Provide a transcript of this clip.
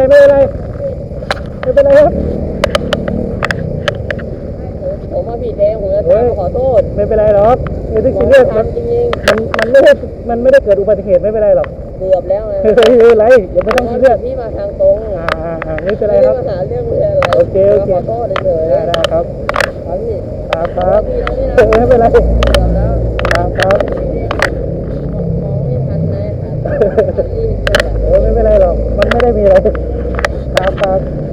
ครับผมมาผิดเองผมจะตามขอโทษไม่เป็นไรหรอกไม่ได้ผคิมดไม่เรื่องมันทำจริงมันมันไม่ได้มันไม่ได้เกิดอุบัติเหตุไม่เป็นไรหรอกๆเกือบแล้วไงเฮ้ยไม่เป็นไรอย่าไม่ต้องคิดเรื่องพี่มาทางตรงอ่าอ่าอ่าไม่เป็นไรไม่คได้รับมาหาเรื่องเลยอะไรโอเคโอเคขอโทษเฉยๆได้ได้ครับครับพี่ครับครับพี่นะพี่นะเออไม่เป็นไรเกือบแล้วครับครับมองไม่ทันนะขาดรีบเลยอะเออไม่เป็นไรหรอกมันไม่ได้มีอะไร Shoutout